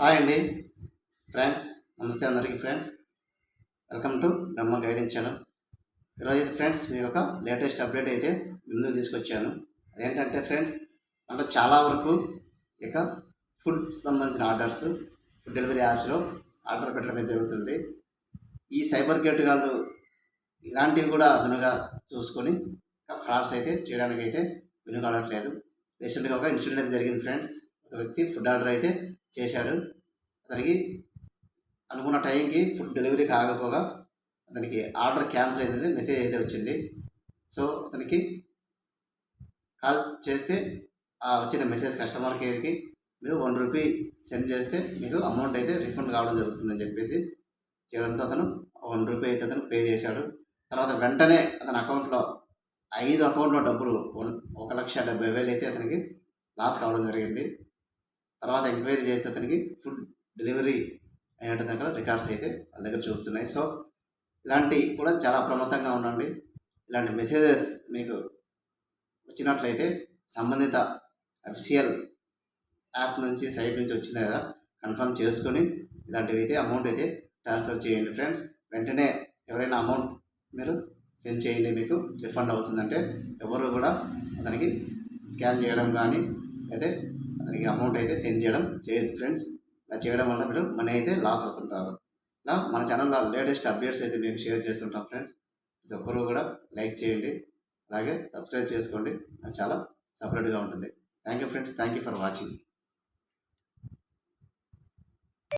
Hi అండి. Friends నమస్తే అందరికీ friends. Welcome to Brahma guidance channel. ఈరోజు అయితే ఫ్రెండ్స్ మీ యొక్క లేటెస్ట్ అప్డేట్ అయితే ముందు తీసుకొచ్చాను. అదేంటంటే ఫ్రెండ్స్ అంటే చాలా వరకు ఇక ఫుడ్ సంబంధించిన ఆర్డర్స్ ఫుడ్ డెలివరీ యాప్స్లో ఆర్డర్ పెట్టడం జరుగుతుంది. ఈ సైబర్ గేట్ వాళ్ళు ఇలాంటివి కూడా అదనుగా చూసుకొని ఫ్రాడ్స్ అయితే చేయడానికి అయితే వెనుకాడట్లేదు. రీసెంట్గా ఒక ఇన్సిడెంట్ అయితే జరిగింది ఫ్రెండ్స్. ఒక వ్యక్తి ఫుడ్ ఆర్డర్ అయితే చేశాడు. అతనికి అనుకున్న టైంకి ఫుడ్ డెలివరీ కాకపోగా అతనికి ఆర్డర్ క్యాన్సిల్ అయింది మెసేజ్ అయితే వచ్చింది. సో అతనికి కాల్ చేస్తే ఆ వచ్చిన మెసేజ్ కస్టమర్ కేర్కి మీరు వన్ రూపీ సెండ్ చేస్తే మీకు అమౌంట్ అయితే రిఫండ్ కావడం జరుగుతుందని చెప్పేసి చేయడంతో అతను వన్ రూపీ అయితే అతను పే చేశాడు. తర్వాత వెంటనే అతని అకౌంట్లో ఐదు అకౌంట్లో డబ్బులు ఒక లక్ష డెబ్బై వేలు అయితే అతనికి లాస్ కావడం జరిగింది. తర్వాత ఎంక్వైరీ చేస్తే అతనికి ఫుడ్ డెలివరీ అయినట్టు దగ్గర రికార్డ్స్ అయితే వాళ్ళ దగ్గర చూపుతున్నాయి. సో ఇలాంటి కూడా చాలా అప్రమత్తంగా ఉండండి. ఇలాంటి మెసేజెస్ మీకు వచ్చినట్లయితే సంబంధిత అఫీషియల్ యాప్ నుంచి సైట్ నుంచి వచ్చింది కదా కన్ఫర్మ్ చేసుకొని ఇలాంటివి అయితే అమౌంట్ అయితే ట్రాన్స్ఫర్ చేయండి ఫ్రెండ్స్. వెంటనే ఎవరైనా అమౌంట్ మీరు సెండ్ చేయండి మీకు రిఫండ్ అవుతుందంటే ఎవరు కూడా అతనికి స్కాన్ చేయడం కానీ అయితే అతనికి అమౌంట్ అయితే సెండ్ చేయడం చేయొద్దు ఫ్రెండ్స్ ఇలా చేయడం వల్ల మీరు మనీ అయితే లాస్ అవుతుంటారు. ఇలా మన ఛానల్లో లేటెస్ట్ అప్డేట్స్ అయితే మేము షేర్ చేస్తుంటాం ఫ్రెండ్స్ ప్రతి ఒక్కరు కూడా లైక్ చేయండి. అలాగే సబ్స్క్రైబ్ చేసుకోండి. చాలా సపరేట్గా ఉంటుంది. Thank you friends thank you for watching